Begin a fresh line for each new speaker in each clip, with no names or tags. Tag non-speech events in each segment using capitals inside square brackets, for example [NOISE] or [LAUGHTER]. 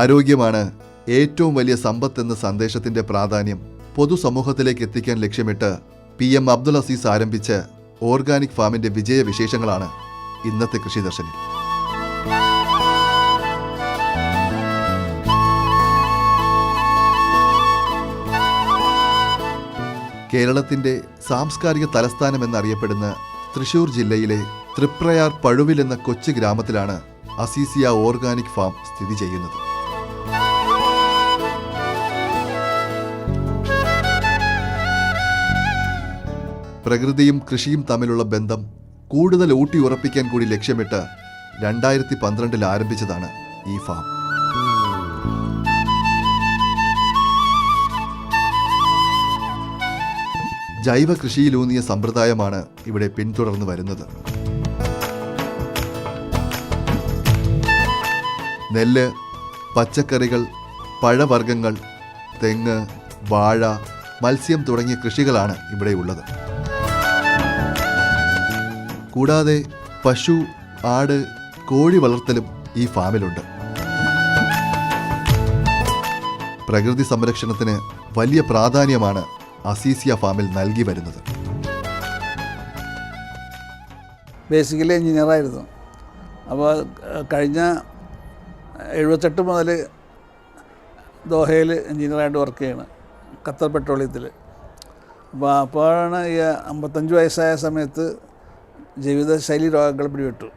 ആരോഗ്യമാണ് ഏറ്റവും വലിയ സമ്പത്ത് എന്ന സന്ദേശത്തിന്റെ പ്രാധാന്യം പൊതുസമൂഹത്തിലേക്ക് എത്തിക്കാൻ ലക്ഷ്യമിട്ട് പി എം അബ്ദുൽ അസീസ് ആരംഭിച്ച ഓർഗാനിക് ഫാമിന്റെ വിജയവിശേഷങ്ങളാണ് ഇന്നത്തെ കൃഷി ദർശനം. കേരളത്തിന്റെ സാംസ്കാരിക തലസ്ഥാനം എന്നറിയപ്പെടുന്ന തൃശൂർ ജില്ലയിലെ തൃപ്രയാർ പഴുവിൽ എന്ന കൊച്ചു ഗ്രാമത്തിലാണ് അസീസിയ ഓർഗാനിക് ഫാം സ്ഥിതി ചെയ്യുന്നത്. പ്രകൃതിയും കൃഷിയും തമ്മിലുള്ള ബന്ധം കൂടുതൽ ഊട്ടിയുറപ്പിക്കാൻ കൂടി ലക്ഷ്യമിട്ട് രണ്ടായിരത്തി പന്ത്രണ്ടിൽ ആരംഭിച്ചതാണ് ഈ ഫാം. ജൈവ കൃഷിയിലൂന്നിയ സമ്പ്രദായമാണ് ഇവിടെ പിന്തുടർന്നു വരുന്നത്. നെല്ല് പച്ചക്കറികൾ പഴവർഗങ്ങൾ തെങ്ങ് വാഴ മത്സ്യം തുടങ്ങിയ കൃഷികളാണ് ഇവിടെയുള്ളത് കൂടാതെ പശു ആട് കോഴി വളർത്തലും ഈ ഫാമിലുണ്ട്. പ്രകൃതി സംരക്ഷണത്തിന് വലിയ പ്രാധാന്യമാണ് അസീസിയ ഫാമിൽ നൽകി വരുന്നത്.
ബേസിക്കലി എഞ്ചിനീയറായിരുന്നു. അപ്പോൾ കഴിഞ്ഞ എഴുപത്തെട്ട് മുതൽ ദോഹയിൽ എഞ്ചിനീയറായിട്ട് വർക്ക് ചെയ്യണം ഖത്തർ പെട്രോളിയത്തിൽ. അപ്പോൾ അപ്പോഴാണ് ഈ അമ്പത്തഞ്ച് വയസ്സായ സമയത്ത് ജീവിതശൈലി രോഗങ്ങൾ പിടിപെട്ടു.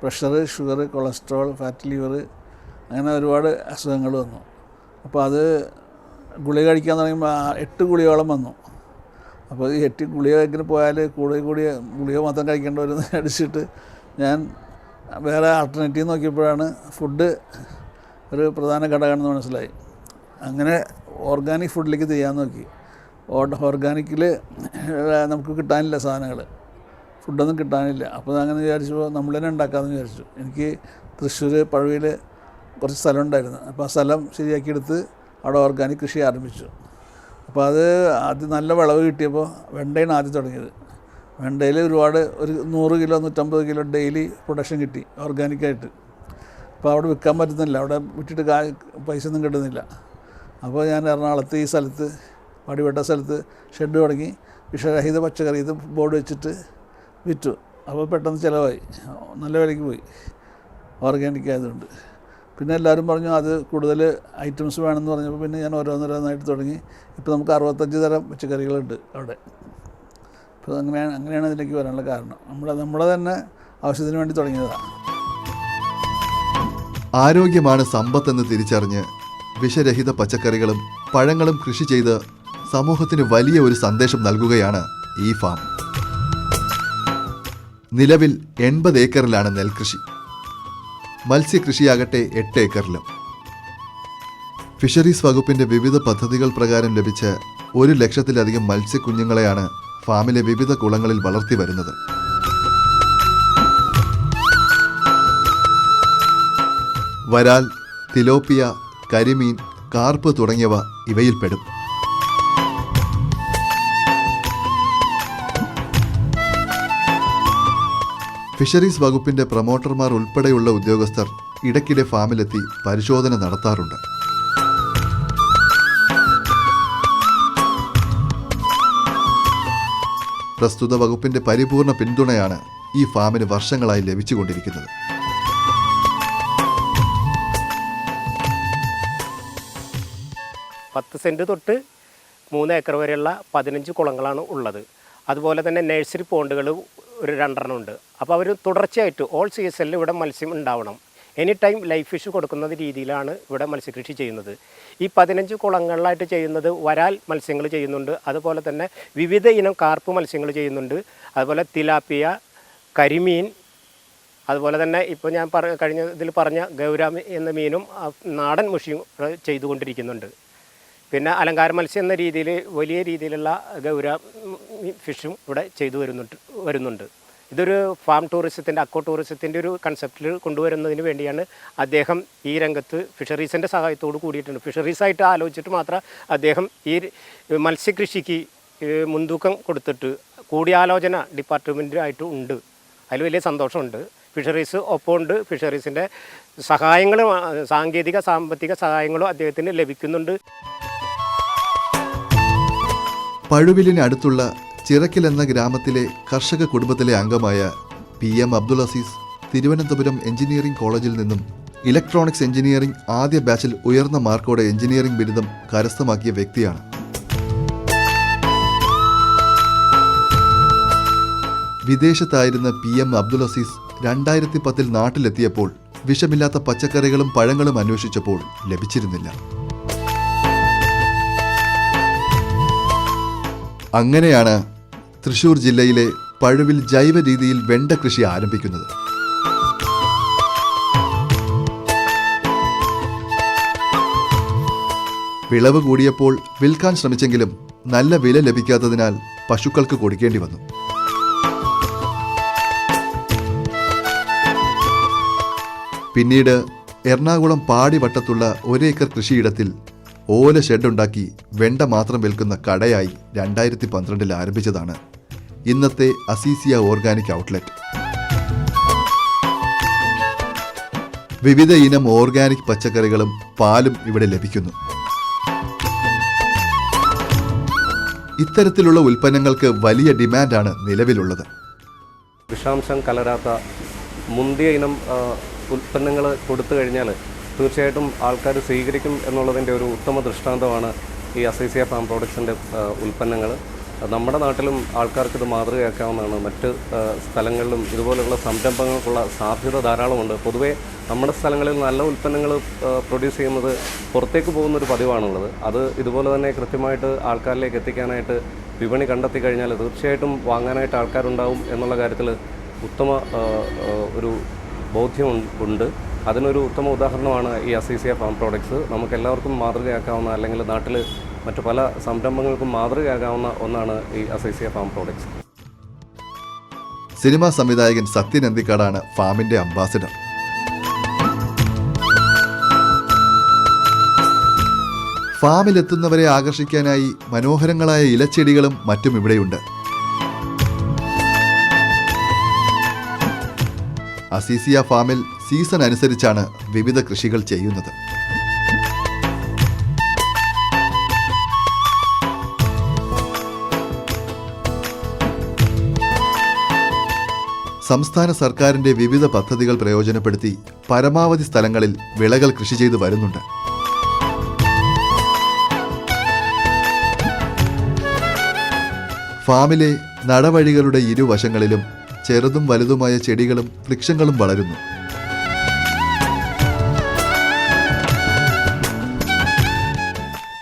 Pressure sugar cholesterol fat liver അങ്ങനെ ഒരുപാട് അസുഖങ്ങൾ വന്നു. അപ്പോൾ അത് ഗുളിക കഴിക്കാൻ തുടങ്ങുമ്പോൾ ആ എട്ട് ഗുളികയോളം വന്നു. അപ്പോൾ ഈ എട്ട് ഗുളിക എങ്ങനെ പോയാൽ കൂടുതൽ കൂടി ഗുളിക മാത്രം കഴിക്കേണ്ട വരുന്ന [LAUGHS] അടിച്ചിട്ട് ഞാൻ വേറെ ആൾട്ടർനേറ്റീവ് നോക്കിയപ്പോഴാണ് ഫുഡ് ഒരു പ്രധാന ഘടകമാണെന്ന് മനസ്സിലായി. അങ്ങനെ ഓർഗാനിക് ഫുഡിലേക്ക് ചെയ്യാൻ നോക്കി. ഓർഗാനിക്കിൽ നമുക്ക് കിട്ടാനില്ല സാധനങ്ങൾ. ഫുഡൊന്നും കിട്ടാനില്ല. അപ്പോൾ അങ്ങനെ വിചാരിച്ചപ്പോൾ നമ്മൾ തന്നെ ഉണ്ടാക്കാമെന്ന് വിചാരിച്ചു. എനിക്ക് തൃശ്ശൂർ പഴവിയിൽ കുറച്ച് സ്ഥലം ഉണ്ടായിരുന്നു. അപ്പോൾ ആ സ്ഥലം ശരിയാക്കിയെടുത്ത് അവിടെ ഓർഗാനിക് കൃഷി ആരംഭിച്ചു. അപ്പോൾ അത് ആദ്യം നല്ല വിളവ് കിട്ടിയപ്പോൾ വെണ്ടയാണ് ആദ്യം തുടങ്ങിയത്. വെണ്ടയിൽ ഒരുപാട് ഒരു നൂറ് കിലോ നൂറ്റമ്പത് കിലോ ഡെയിലി പ്രൊഡക്ഷൻ കിട്ടി ഓർഗാനിക്കായിട്ട് അപ്പോൾ അവിടെ വിൽക്കാൻ പറ്റുന്നില്ല. അവിടെ വിട്ടിട്ട് കാ പൈസ ഒന്നും കിട്ടുന്നില്ല. അപ്പോൾ ഞാൻ എറണാകുളത്ത് ഈ സ്ഥലത്ത് പാടിപ്പെട്ട സ്ഥലത്ത് ഷെഡ് തുടങ്ങി വിഷരഹിത പച്ചക്കറി ഇത് ബോർഡ് വെച്ചിട്ട് വിറ്റു. അപ്പോൾ പെട്ടെന്ന് ചിലവായി. നല്ല വിലയ്ക്ക് പോയി. ഓർഗാനിക് ആയതുകൊണ്ട്. പിന്നെ എല്ലാവരും പറഞ്ഞു അത് കൂടുതൽ ഐറ്റംസ് വേണമെന്ന് പറഞ്ഞപ്പോൾ പിന്നെ ഞാൻ ഓരോന്നോരോന്നായിട്ട് തുടങ്ങി. ഇപ്പോൾ നമുക്ക് അറുപത്തഞ്ച് തരം പച്ചക്കറികളുണ്ട് അവിടെ. അപ്പോൾ അങ്ങനെയാണ് അങ്ങനെയാണ് ഇതിലേക്ക് വരാനുള്ള കാരണം. നമ്മൾ നമ്മൾ തന്നെ ആവശ്യത്തിന് വേണ്ടി തുടങ്ങിയതാണ്.
ആരോഗ്യമാണ് സമ്പത്തെന്ന് തിരിച്ചറിഞ്ഞ് വിഷരഹിത പച്ചക്കറികളും പഴങ്ങളും കൃഷി ചെയ്ത് സമൂഹത്തിന് വലിയ ഒരു സന്ദേശം നൽകുകയാണ് ഈ ഫാം. നിലവിൽ എൺപത് ഏക്കറിലാണ് നെൽകൃഷി. മത്സ്യകൃഷിയാകട്ടെ എട്ട് ഏക്കറിലും. ഫിഷറീസ് വകുപ്പിന്റെ വിവിധ പദ്ധതികൾ പ്രകാരം ലഭിച്ച ഒരു ലക്ഷത്തിലധികം മത്സ്യക്കുഞ്ഞുങ്ങളെയാണ് ഫാമിലെ വിവിധ കുളങ്ങളിൽ വളർത്തി വരുന്നത്. വരാൽ തിലോപ്പിയ കരിമീൻ കാർപ്പ് തുടങ്ങിയവ ഇവയിൽപ്പെടും. ഫിഷറീസ് വകുപ്പിന്റെ പ്രൊമോട്ടർമാർ ഉൾപ്പെടെയുള്ള ഉദ്യോഗസ്ഥർ ഇടയ്ക്കിടെ ഫാമിലെത്തി പരിശോധന നടത്താറുണ്ട്. പ്രസ്തുത വകുപ്പിന്റെ പരിപൂർണ പിന്തുണയാണ് ഈ ഫാമിന് വർഷങ്ങളായി ലഭിച്ചുകൊണ്ടിരിക്കുന്നത്.
പത്ത് സെന്റ് തൊട്ട് മൂന്ന് ഏക്കർ വരെയുള്ള പതിനഞ്ച് കുളങ്ങളാണ് ഉള്ളത്. അതുപോലെ തന്നെ നഴ്സറി പോണ്ടുകൾ ഒരു രണ്ടെണ്ണം ഉണ്ട്. അപ്പോൾ അവർ തുടർച്ചയായിട്ട് ഓൾ സീസണിൽ ഇവിടെ മത്സ്യം ഉണ്ടാവണം. എനി ടൈം ലൈഫ് ഫിഷ് കൊടുക്കുന്ന രീതിയിലാണ് ഇവിടെ മത്സ്യകൃഷി ചെയ്യുന്നത്. ഈ പതിനഞ്ച് കുളങ്ങളിലായിട്ട് ചെയ്യുന്നത് വരാൽ മത്സ്യങ്ങൾ ചെയ്യുന്നുണ്ട്. അതുപോലെ തന്നെ വിവിധ ഇനം കാർപ്പ് മത്സ്യങ്ങൾ ചെയ്യുന്നുണ്ട്. അതുപോലെ തിലാപ്പിയ കരിമീൻ അതുപോലെ തന്നെ ഇപ്പോൾ ഞാൻ പറ കഴിഞ്ഞ ഇതിൽ പറഞ്ഞ ഗൗരാമി എന്ന മീനും നാടൻ മുഷിയും ചെയ്തുകൊണ്ടിരിക്കുന്നുണ്ട്. പിന്നെ അലങ്കാര മത്സ്യം എന്ന രീതിയിൽ വലിയ രീതിയിലുള്ള ഗൗര ഫിഷും ഇവിടെ ചെയ്തു വരുന്നുണ്ട് വരുന്നുണ്ട്. ഇതൊരു ഫാം ടൂറിസത്തിന്റെ അക്കോ ടൂറിസത്തിന്റെ ഒരു കൺസെപ്റ്റിൽ കൊണ്ടുവരുന്നതിന് വേണ്ടിയാണ് അദ്ദേഹം ഈ രംഗത്ത് ഫിഷറീസിന്റെ സഹായത്തോട് കൂടിയിട്ടുണ്ട്. ഫിഷറീസായിട്ട് ആലോചിച്ചിട്ട് മാത്രം അദ്ദേഹം ഈ മത്സ്യകൃഷിക്ക് മുൻതൂക്കം കൊടുത്തിട്ട് കൂടിയാലോചന ഡിപ്പാർട്ട്മെന്റായിട്ട് ഉണ്ട്. അതിൽ വലിയ സന്തോഷമുണ്ട്. ഫിഷറീസ് ഒപ്പമുണ്ട്. ഫിഷറീസിന്റെ സഹായങ്ങളും സാങ്കേതിക സാമ്പത്തിക സഹായങ്ങളും അദ്ദേഹത്തിന് ലഭിക്കുന്നുണ്ട്.
പഴുവിലിന് അടുത്തുള്ള ചിറക്കൽ എന്ന ഗ്രാമത്തിലെ കർഷക കുടുംബത്തിലെ അംഗമായ P M Abdul Aziz Thiruvananthapuram engineering കോളേജിൽ നിന്നും ഇലക്ട്രോണിക്സ് എഞ്ചിനീയറിംഗ് ആദ്യ ബാച്ചിൽ ഉയർന്ന മാർക്കോടെ എഞ്ചിനീയറിംഗ് ബിരുദം കരസ്ഥമാക്കിയ വ്യക്തിയാണ്. വിദേശത്തായിരുന്ന പി എം അബ്ദുൾ അസീസ് രണ്ടായിരത്തി പത്തിൽ നാട്ടിലെത്തിയപ്പോൾ വിഷമില്ലാത്ത പച്ചക്കറികളും പഴങ്ങളും അന്വേഷിച്ചപ്പോൾ ലഭിച്ചിരുന്നില്ല. അങ്ങനെയാണ് തൃശൂർ ജില്ലയിലെ പഴുവിൽ ജൈവ രീതിയിൽ വെണ്ട കൃഷി ആരംഭിക്കുന്നത്. വിളവ് കൂടിയപ്പോൾ വിൽക്കാൻ ശ്രമിച്ചെങ്കിലും നല്ല വില ലഭിക്കാത്തതിനാൽ പശുക്കൾക്ക് കൊടുക്കേണ്ടി വന്നു. പിന്നീട് എറണാകുളം പാടിവട്ടത്തുള്ള ഒരേക്കർ കൃഷിയിടത്തിൽ ഓല ഷെഡുണ്ടാക്കി വെണ്ട മാത്രം വിൽക്കുന്ന കടയായി രണ്ടായിരത്തി പന്ത്രണ്ടിൽ ആരംഭിച്ചതാണ് ഇന്നത്തെ അസീസിയ ഓർഗാനിക് ഔട്ട്ലെറ്റ്. വിവിധ ഇനം ഓർഗാനിക് പച്ചക്കറികളും പാലും ഇവിടെ ലഭിക്കുന്നു. ഇത്തരത്തിലുള്ള ഉൽപ്പന്നങ്ങൾക്ക് വലിയ ഡിമാൻഡാണ് നിലവിലുള്ളത്.
വിഷാംശം കലരാത്ത മുന്തിയ ഇനം ഉൽപ്പന്നങ്ങൾ കൊടുത്തു കഴിഞ്ഞാൽ തീർച്ചയായിട്ടും ആൾക്കാർ സ്വീകരിക്കും എന്നുള്ളതിന്റെ ഒരു ഉത്തമ ദൃഷ്ടാന്തമാണ് ഈ അസീസിയ ഫാം പ്രോഡക്ട്സിന്റെ ഉൽപ്പന്നങ്ങൾ നമ്മുടെ നാട്ടിലും ആൾക്കാർക്ക് ഇത് മാതൃകയാക്കാവുന്നതാണ്. മറ്റ് സ്ഥലങ്ങളിലും ഇതുപോലെയുള്ള സംരംഭങ്ങൾക്കുള്ള സാധ്യത ധാരാളമുണ്ട്. പൊതുവേ നമ്മുടെ സ്ഥലങ്ങളിൽ നല്ല ഉൽപ്പന്നങ്ങൾ പ്രൊഡ്യൂസ് ചെയ്യുന്നത് പുറത്തേക്ക് പോകുന്നൊരു പതിവാണുള്ളത്. അത് ഇതുപോലെ തന്നെ കൃത്യമായിട്ട് ആൾക്കാരിലേക്ക് എത്തിക്കാനായിട്ട് വിപണി കണ്ടെത്തി കഴിഞ്ഞാൽ തീർച്ചയായിട്ടും വാങ്ങാനായിട്ട് ആൾക്കാരുണ്ടാവും എന്നുള്ള കാര്യത്തിൽ ഉത്തമ ഒരു ബോധ്യം ഉണ്ട്. അതിനൊരു ഉത്തമ ഉദാഹരണമാണ് ഈ അസീസിയ ഫാം പ്രോഡക്ട്സ്. നമുക്ക് എല്ലാവർക്കും മാതൃകയാക്കാവുന്ന അല്ലെങ്കിൽ നാട്ടിൽ മറ്റു പല സംരംഭങ്ങൾക്കും മാതൃകയാകാവുന്ന ഒന്നാണ് ഈ അസൈസിയ ഫാം പ്രോഡക്ട്സ്.
സിനിമാ സംവിധായകൻ സത്യൻ അന്തിക്കാടാണ് ഫാമിന്റെ അംബാസിഡർ. ഫാമിലെത്തുന്നവരെ ആകർഷിക്കാനായി മനോഹരങ്ങളായ ഇലച്ചെടികളും മറ്റും ഇവിടെയുണ്ട്. അസീസിയ ഫാമിൽ സീസൺ അനുസരിച്ചാണ് വിവിധ കൃഷികൾ ചെയ്യുന്നത്. സംസ്ഥാന സർക്കാരിന്റെ വിവിധ പദ്ധതികൾ പ്രയോജനപ്പെടുത്തി പരമാവധി സ്ഥലങ്ങളിൽ വിളകൾ കൃഷി ചെയ്തു വരുന്നുണ്ട്. ഫാമിലെ നടവഴികളുടെ ഇരുവശങ്ങളിലും ചെറുതും വലുതുമായ ചെടികളും വൃക്ഷങ്ങളും വളരുന്നു.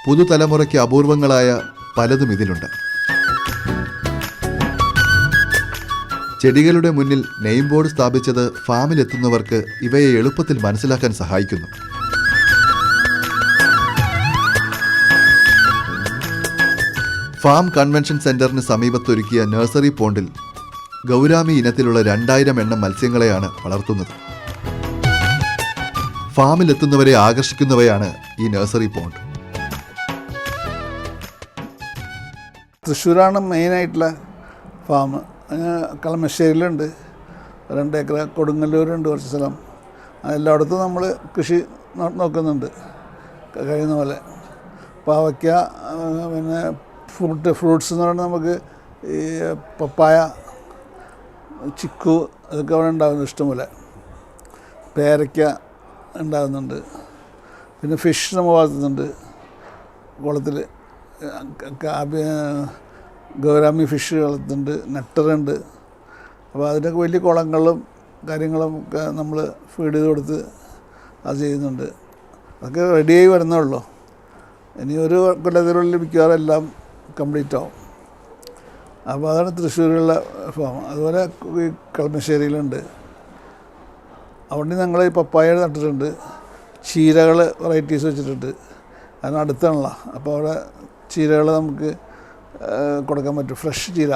പുതുതലമുറയ്ക്ക് അപൂർവങ്ങളായ പലതും ഇതിലുണ്ട്. ചെടികളുടെ മുന്നിൽ നെയിം ബോർഡ് സ്ഥാപിച്ചത് ഫാമിലെത്തുന്നവർക്ക് ഇവയെ എളുപ്പത്തിൽ മനസ്സിലാക്കാൻ സഹായിക്കുന്നു. ഫാം കൺവെൻഷൻ സെന്ററിന് സമീപത്തൊരുക്കിയ നഴ്സറി പോണ്ടിൽ ഗൗരാമി ഇനത്തിലുള്ള രണ്ടായിരം എണ്ണം മത്സ്യങ്ങളെയാണ് വളർത്തുന്നത്. ഫാമിലെത്തുന്നവരെ ആകർഷിക്കുന്നവയാണ് ഈ നഴ്സറി പോണ്ട്.
തൃശ്ശൂരാണ് മെയിനായിട്ടുള്ള ഫാം. കളമശ്ശേരിയിലുണ്ട്. രണ്ട് ഏക്കർ കൊടുങ്ങല്ലൂരുണ്ട് കുറച്ച് സ്ഥലം. എല്ലായിടത്തും നമ്മൾ കൃഷി നോക്കുന്നുണ്ട്. കഴിയുന്ന പോലെ. പാവയ്ക്ക പിന്നെ ഫ്രൂട്ട് ഫ്രൂട്ട്സ് എന്ന് പറയുന്നത് നമുക്ക് ഈ പപ്പായ ചിക്കു അതൊക്കെ അവിടെ ഉണ്ടാകുന്നു ഇഷ്ടംപോലെ. പേരയ്ക്ക ഉണ്ടാകുന്നുണ്ട് പിന്നെ ഫിഷ് നമ്മൾ വളർത്തുന്നുണ്ട്. കുളത്തിൽ ഗൗരാമി ഫിഷ് വളർത്തുന്നുണ്ട് നെട്ടറുണ്ട്. അപ്പോൾ അതിനൊക്കെ വലിയ കുളങ്ങളും കാര്യങ്ങളും ഒക്കെ നമ്മൾ ഫീഡ് ചെയ്ത് കൊടുത്ത് അത് ചെയ്യുന്നുണ്ട്. അതൊക്കെ റെഡിയായി വരുന്നേ ഉള്ളൂ. ഇനി ഒരു കൊല്ലത്തിനുള്ളിൽ മിക്കവാറും എല്ലാം കംപ്ലീറ്റ് ആവും. അപ്പോൾ അതാണ് തൃശ്ശൂരിലുള്ള ഫാം അതുപോലെ ഈ കളമശ്ശേരിയിലുണ്ട്. അവിടെ ഞങ്ങൾ ഈ പപ്പായ നട്ടിട്ടുണ്ട്. ചീരകൾ വെറൈറ്റീസ് വെച്ചിട്ടുണ്ട്. അതിന് അടുത്താണല്ലോ അപ്പോൾ അവിടെ ചീരകൾ നമുക്ക് കൊടുക്കാൻ പറ്റും. ഫ്രഷ് ചീര.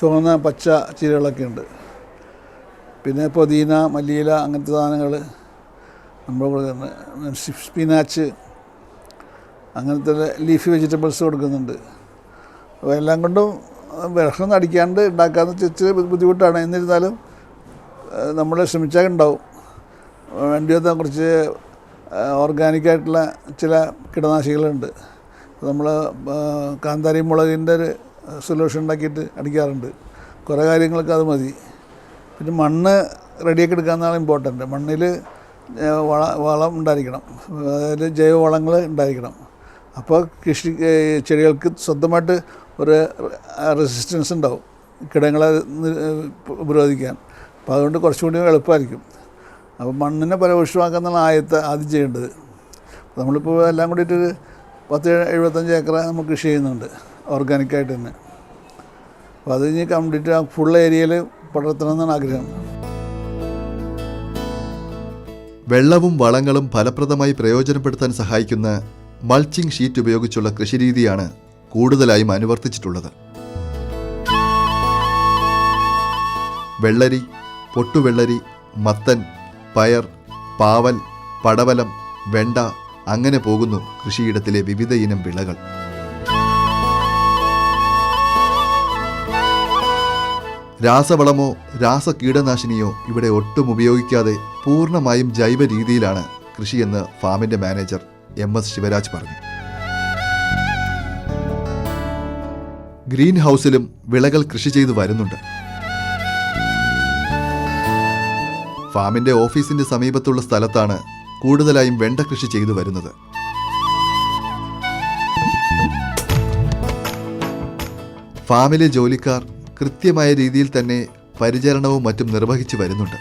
ചുവന്ന പച്ച ചീരകളൊക്കെ ഉണ്ട്. പിന്നെ പൊതീന മല്ലിയില അങ്ങനത്തെ സാധനങ്ങൾ നമ്മൾ കൊടുക്കുന്നുണ്ട്. സ്പിനാച്ച് അങ്ങനത്തെ ലീഫി വെജിറ്റബിൾസ് കൊടുക്കുന്നുണ്ട്. അപ്പോൾ എല്ലാം കൊണ്ടും വിഷം അടിക്കാണ്ട് ഉണ്ടാക്കാമെന്ന് ചെറിയ ബുദ്ധിമുട്ടാണ്. എന്നിരുന്നാലും നമ്മൾ ശ്രമിച്ചാൽ ഉണ്ടാവും. വേണ്ടി വന്നാൽ കുറച്ച് ഓർഗാനിക്കായിട്ടുള്ള ചില കീടനാശികളുണ്ട് നമ്മൾ കാന്താരി മുളകിന്റെ ഒരു സൊല്യൂഷൻ ഉണ്ടാക്കിയിട്ട് അടിക്കാറുണ്ട്. കുറേ കാര്യങ്ങൾക്ക് അത് മതി. പിന്നെ മണ്ണ് റെഡിയാക്കി എടുക്കാന്നാണ് ഇമ്പോർട്ടന്റ് മണ്ണിൽ വള വളം ഉണ്ടായിരിക്കണം. അതായത് ജൈവവളങ്ങൾ ഉണ്ടായിരിക്കണം. അപ്പോൾ കൃഷി ചെടികൾക്ക് സ്വന്തമായിട്ട് ഒരു റെസിസ്റ്റൻസ് ഉണ്ടാവും. കിടങ്ങളെ ഉപരോധിക്കാൻ. അപ്പോൾ അതുകൊണ്ട് കുറച്ചുകൂടി എളുപ്പമായിരിക്കും. അപ്പോൾ മണ്ണിനെ പരപുഷ്ടമാക്കാന്നാണ് ആദ്യത്തെ ആദ്യം ചെയ്യേണ്ടത്. നമ്മളിപ്പോൾ എല്ലാം കൂടിയിട്ട് പത്ത് എഴുപത്തഞ്ച് ഏക്കർ നമ്മൾ കൃഷി ചെയ്യുന്നുണ്ട്. ഓർഗാനിക്കായിട്ട് തന്നെ. അപ്പോൾ അത് കഴിഞ്ഞ് കംപ്ലീറ്റ് ആ ഫുൾ ഏരിയയിൽ പടർത്തണം എന്നാണ് ആഗ്രഹം.
വെള്ളവും വളങ്ങളും ഫലപ്രദമായി പ്രയോജനപ്പെടുത്താൻ സഹായിക്കുന്ന മൾച്ചിങ് ഷീറ്റ് ഉപയോഗിച്ചുള്ള കൃഷിരീതിയാണ് കൂടുതലായും അനുവർത്തിച്ചിട്ടുള്ളത്. വെള്ളരി പൊട്ടുവെള്ളരി മത്തൻ പയർ പാവൽ പടവലം വെണ്ട അങ്ങനെ പോകുന്നു കൃഷിയിടത്തിലെ വിവിധ ഇനം വിളകൾ. രാസവളമോ രാസ കീടനാശിനിയോ ഇവിടെ ഒട്ടും ഉപയോഗിക്കാതെ പൂർണമായും ജൈവ രീതിയിലാണ് കൃഷിയെന്ന് ഫാമിന്റെ മാനേജർ എം എസ് ശിവരാജ് പറഞ്ഞു. ഗ്രീൻ ഹൗസിലും വിളകൾ കൃഷി ചെയ്തു വരുന്നുണ്ട്. ഫാമിന്റെ ഓഫീസിന്റെ സമീപത്തുള്ള സ്ഥലത്താണ് കൂടുതലായും വെണ്ട കൃഷി ചെയ്തു വരുന്നത്. ഫാമിലെ ജോലിക്കാർ കൃത്യമായ രീതിയിൽ തന്നെ പരിചരണവും മറ്റും നിർവഹിച്ചു വരുന്നുണ്ട്.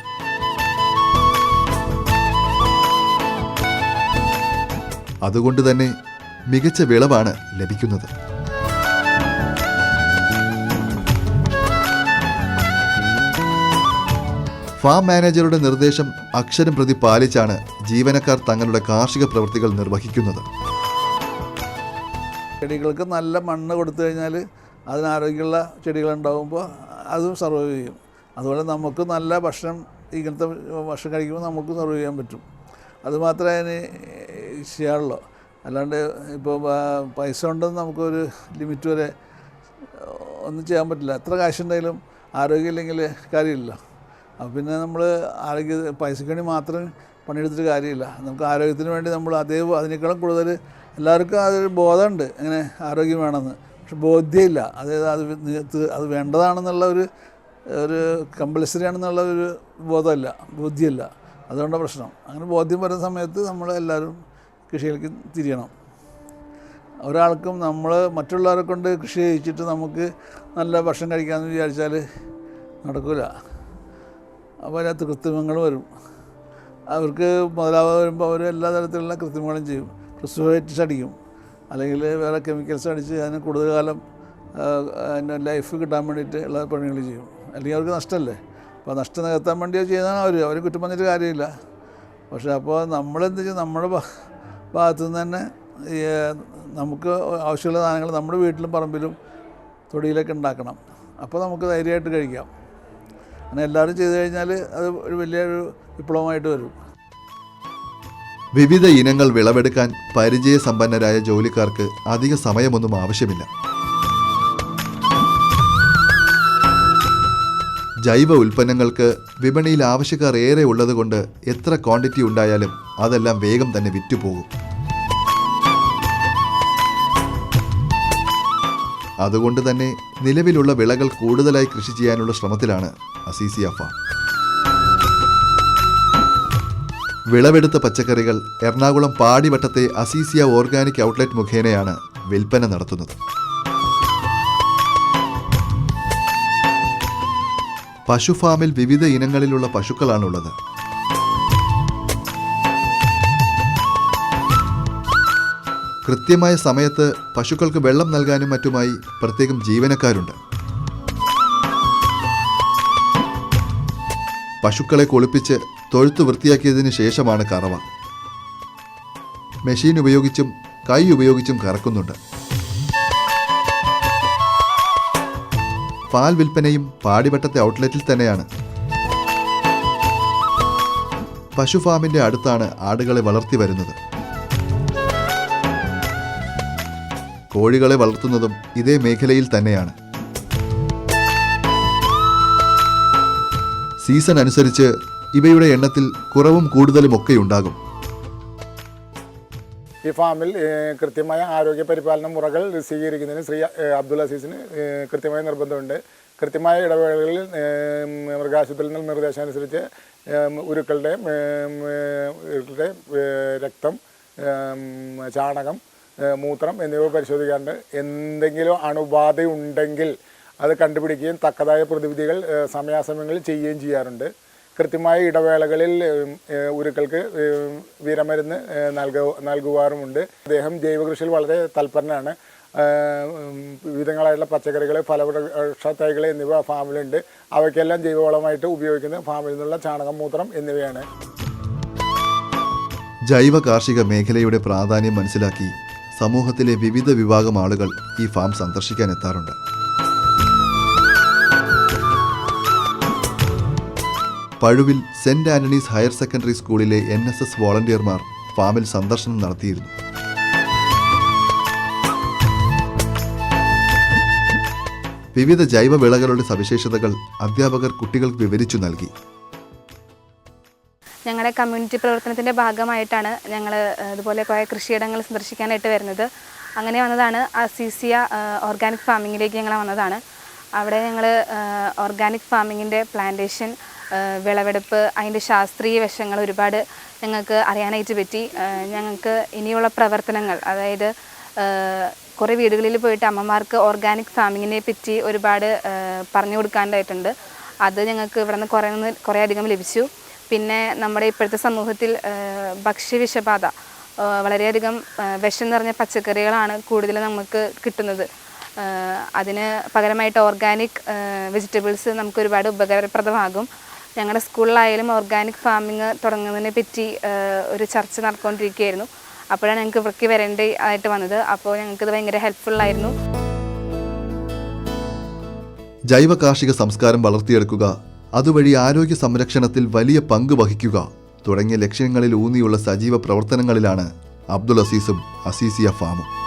അതുകൊണ്ട് തന്നെ മികച്ച വിളവാണ് ലഭിക്കുന്നത്. ഫാം മാനേജറുടെ നിർദ്ദേശം അക്ഷരം പ്രതി പാലിച്ചാണ് ജീവനക്കാർ തങ്ങളുടെ കാർഷിക പ്രവൃത്തികൾ നിർവഹിക്കുന്നത്.
ചെടികൾക്ക് നല്ല മണ്ണ് കൊടുത്തു കഴിഞ്ഞാൽ അതിനാരോഗ്യമുള്ള ചെടികളുണ്ടാകുമ്പോൾ അതും സർവൈവ് ചെയ്യും. അതുപോലെ നമുക്ക് നല്ല ഭക്ഷണം ഇങ്ങനത്തെ ഭക്ഷണം കഴിക്കുമ്പോൾ നമുക്ക് സർവൈവ് ചെയ്യാൻ പറ്റും. അതുമാത്രമേ അതിന് ചെയ്യാറുള്ളൂ. അല്ലാണ്ട് ഇപ്പോൾ പൈസ ഉണ്ടെന്ന് നമുക്കൊരു ലിമിറ്റ് വരെ ഒന്നും ചെയ്യാൻ പറ്റില്ല. എത്ര കാശുണ്ടെങ്കിലും ആരോഗ്യമില്ലെങ്കിൽ കാര്യമില്ല. അപ്പോൾ പിന്നെ നമ്മൾ ആരോഗ്യ പൈസയ്ക്ക് വേണ്ടി മാത്രം പണിയെടുത്തിട്ട് കാര്യമില്ല. നമുക്ക് ആരോഗ്യത്തിന് വേണ്ടി നമ്മൾ അതേ അതിനേക്കാളും കൂടുതൽ എല്ലാവർക്കും അതൊരു ബോധമുണ്ട്. അങ്ങനെ ആരോഗ്യം വേണമെന്ന്. പക്ഷെ ബോധ്യമില്ല. അതായത് അത് അത് വേണ്ടതാണെന്നുള്ള ഒരു ഒരു കമ്പൽസറി ആണെന്നുള്ള ഒരു ബോധമല്ല. ബോധ്യമില്ല. അതുകൊണ്ടാണ് പ്രശ്നം. അങ്ങനെ ബോധ്യം വരുന്ന സമയത്ത് നമ്മൾ എല്ലാവരും കൃഷിയിലേക്ക് തിരിയണം. ഒരാൾക്കും നമ്മൾ മറ്റുള്ളവരെ കൊണ്ട് കൃഷി ചെയ്യിച്ചിട്ട് നമുക്ക് നല്ല ഭക്ഷണം കഴിക്കാമെന്ന് വിചാരിച്ചാൽ നടക്കില്ല അപ്പോൾ അതിനകത്ത് കൃത്രിമങ്ങൾ വരും. അവർക്ക് മുതലാവാതെ വരുമ്പോൾ അവർ എല്ലാ തരത്തിലുള്ള കൃത്രിമങ്ങളും ചെയ്യും. പ്രിസർവേറ്റീവ്സ് അടിക്കും. അല്ലെങ്കിൽ വേറെ കെമിക്കൽസ് അടിച്ച് അതിന് കൂടുതൽ കാലം അതിന്റെ ലൈഫ് കിട്ടാൻ വേണ്ടിയിട്ട് ഉള്ള പണികൾ ചെയ്യും. അല്ലെങ്കിൽ അവർക്ക് നഷ്ടമല്ലേ അപ്പോൾ നഷ്ടം നികത്താൻ വേണ്ടി ചെയ്യുന്നതാണ് അവർ അവർ കുറ്റം പറഞ്ഞിട്ട് കാര്യമില്ല. പക്ഷേ അപ്പോൾ നമ്മളെന്ത് ചെയ്യും? നമ്മുടെ ഭാഗത്തു നിന്ന് തന്നെ നമുക്ക് ആവശ്യമുള്ള സാധനങ്ങൾ നമ്മുടെ വീട്ടിലും പറമ്പിലും തൊടിയിലൊക്കെ ഉണ്ടാക്കണം. അപ്പോൾ നമുക്ക് ധൈര്യമായിട്ട് കഴിക്കാം. അങ്ങനെ എല്ലാവരും ചെയ്തു കഴിഞ്ഞാൽ അത് ഒരു വലിയൊരു വിപ്ലവമായിട്ട് വരും.
വിവിധ ഇനങ്ങൾ വിളവെടുക്കാൻ പരിചയസമ്പന്നരായ ജോലിക്കാർക്ക് അധിക സമയമൊന്നും ആവശ്യമില്ല. ജൈവ ഉൽപ്പന്നങ്ങൾക്ക് വിപണിയിൽ ആവശ്യക്കാർ ഏറെ ഉള്ളതുകൊണ്ട് എത്ര ക്വാണ്ടിറ്റി ഉണ്ടായാലും അതെല്ലാം വേഗം തന്നെ വിറ്റുപോകും. അതുകൊണ്ട് തന്നെ നിലവിലുള്ള വിളകൾ കൂടുതലായി കൃഷി ചെയ്യാനുള്ള ശ്രമത്തിലാണ് അസീസിയ ഫാം വിളവെടുത്ത പച്ചക്കറികൾ എറണാകുളം പാടിവട്ടത്തെ അസീസിയ ഓർഗാനിക് ഔട്ട്ലെറ്റ് മുഖേനയാണ് വിൽപ്പന നടത്തുന്നത്. പശു ഫാമിൽ വിവിധ ഇനങ്ങളിലുള്ള പശുക്കളാണുള്ളത്. കൃത്യമായ സമയത്ത് പശുക്കൾക്ക് വെള്ളം നൽകാനും മറ്റുമായി പ്രത്യേകം ജീവനക്കാരുണ്ട്. പശുക്കളെ കുളിപ്പിച്ച് തൊഴുത്ത് വൃത്തിയാക്കിയതിന് ശേഷമാണ് കറവ. മെഷീൻ ഉപയോഗിച്ചും കൈ ഉപയോഗിച്ചും കറക്കുന്നുണ്ട്. പാൽ വിൽപ്പനയും പാടിവട്ടത്തെ ഔട്ട്ലെറ്റിൽ തന്നെയാണ്. പശു അടുത്താണ് ആടുകളെ വളർത്തി വരുന്നത്. കോഴികളെ വളർത്തുന്നതും ഇതേ മേഖലയിൽ തന്നെയാണ്. സീസൺ അനുസരിച്ച് ഇവയുടെ എണ്ണത്തിൽ കുറവും കൂടുതലും ഒക്കെ ഉണ്ടാകും
ഈ ഫാമിൽ കൃത്യമായ ആരോഗ്യ പരിപാലന മുറകൾ സ്വീകരിക്കുന്നതിന് ശ്രീ അബ്ദുൽ അസീസിന് കൃത്യമായ നിർബന്ധമുണ്ട്. കൃത്യമായ ഇടവേളകളിൽ മൃഗാശുപത്രിയിൽ നിന്ന് നിർദ്ദേശമനുസരിച്ച് ഉരുക്കളുടെ രക്തം ചാണകം മൂത്രം എന്നിവ പരിശോധിക്കാറുണ്ട് എന്തെങ്കിലും അണുബാധ ഉണ്ടെങ്കിൽ അത് കണ്ടുപിടിക്കുകയും തക്കതായ പ്രതിവിധികൾ സമയാസമയങ്ങളിൽ ചെയ്യുകയും ചെയ്യാറുണ്ട്. കൃത്യമായ ഇടവേളകളിൽ ഉരുക്കൾക്ക് വീരമരുന്ന് നൽക നൽകുവാറുമുണ്ട്. അദ്ദേഹം ജൈവകൃഷിയിൽ വളരെ ഉം, വിവിധങ്ങളായിട്ടുള്ള പച്ചക്കറികൾ ഫലവൃക്ഷ തൈകൾ എന്നിവ ഫാമിലുണ്ട്. അവയ്ക്കെല്ലാം ജൈവവളമായിട്ട് ഉപയോഗിക്കുന്ന ഫാമിൽ നിന്നുള്ള ചാണകം മൂത്രം എന്നിവയാണ്.
ജൈവ കാർഷിക മേഖലയുടെ പ്രാധാന്യം മനസ്സിലാക്കി സമൂഹത്തിലെ വിവിധ വിഭാഗം ആളുകൾ ഈ ഫാം സന്ദർശിക്കാൻ എത്താറുണ്ട്. Pazhuvil saint Antony's higher secondary സ്കൂളിലെ എൻ എസ് എസ് വോളണ്ടിയർമാർ ഫാമിൽ സന്ദർശനം നടത്തിയിരുന്നു. വിവിധ ജൈവ വിളകളുടെ സവിശേഷതകൾ അധ്യാപകർ കുട്ടികൾക്ക് വിവരിച്ചു നൽകി.
ഞങ്ങളുടെ കമ്മ്യൂണിറ്റി പ്രവർത്തനത്തിന്റെ ഭാഗമായിട്ടാണ് ഞങ്ങൾ ഇതുപോലെ കുറേ കൃഷിയിടങ്ങൾ സന്ദർശിക്കാനായിട്ട് വരുന്നത്. അങ്ങനെ വന്നതാണ് അസീസിയ ഓർഗാനിക് ഫാമിങ്ങിലേക്ക് ഞങ്ങൾ വന്നതാണ്. അവിടെ ഞങ്ങൾ ഓർഗാനിക് ഫാമിങ്ങിന്റെ പ്ലാന്റേഷൻ വിളവെടുപ്പ് അതിന്റെ ശാസ്ത്രീയ വശങ്ങൾ ഒരുപാട് ഞങ്ങൾക്ക് അറിയാനായിട്ട് പറ്റി. ഞങ്ങൾക്ക് ഇനിയുള്ള പ്രവർത്തനങ്ങൾ അതായത് കുറേ വീടുകളിൽ പോയിട്ട് അമ്മമാർക്ക് ഓർഗാനിക് ഫാമിങ്ങിനെ പറ്റി ഒരുപാട് പറഞ്ഞു കൊടുക്കാനായിട്ടുണ്ട് അത് ഞങ്ങൾക്ക് ഇവിടെ നിന്ന് കുറേ കുറേ അധികം ലഭിച്ചു. പിന്നെ നമ്മുടെ ഇപ്പോഴത്തെ സമൂഹത്തിൽ ഭക്ഷ്യവിഷബാധ വളരെയധികം വിഷം നിറഞ്ഞ പച്ചക്കറികളാണ് കൂടുതൽ നമുക്ക് കിട്ടുന്നത്. അതിന് പകരമായിട്ട് ഓർഗാനിക് വെജിറ്റബിൾസ് നമുക്ക് ഒരുപാട് ഉപകാരപ്രദമാകും. ഞങ്ങളുടെ സ്കൂളിലായാലും ഓർഗാനിക് ഫാമിങ് തുടങ്ങുന്നതിനെ പറ്റി ഒരു ചർച്ച നടന്നുകൊണ്ടിരിക്കുകയായിരുന്നു അപ്പോഴാണ് ഞങ്ങൾക്ക് ഇവിടേക്ക് വരേണ്ട ആയിട്ട് വന്നത്. അപ്പോൾ ഞങ്ങൾക്കിത് ഭയങ്കര ഹെൽപ്ഫുള്ളായിരുന്നു.
ജൈവ കാർഷിക സംസ്കാരം വളർത്തിയെടുക്കുക അതുവഴി ആരോഗ്യ സംരക്ഷണത്തിൽ വലിയ പങ്ക് വഹിക്കുക. തുടങ്ങിയ ലക്ഷ്യങ്ങളിൽ ഊന്നിയുള്ള സജീവ പ്രവർത്തനങ്ങളിലാണ് അബ്ദുൾ അസീസും അസീസിയ ഫാമും.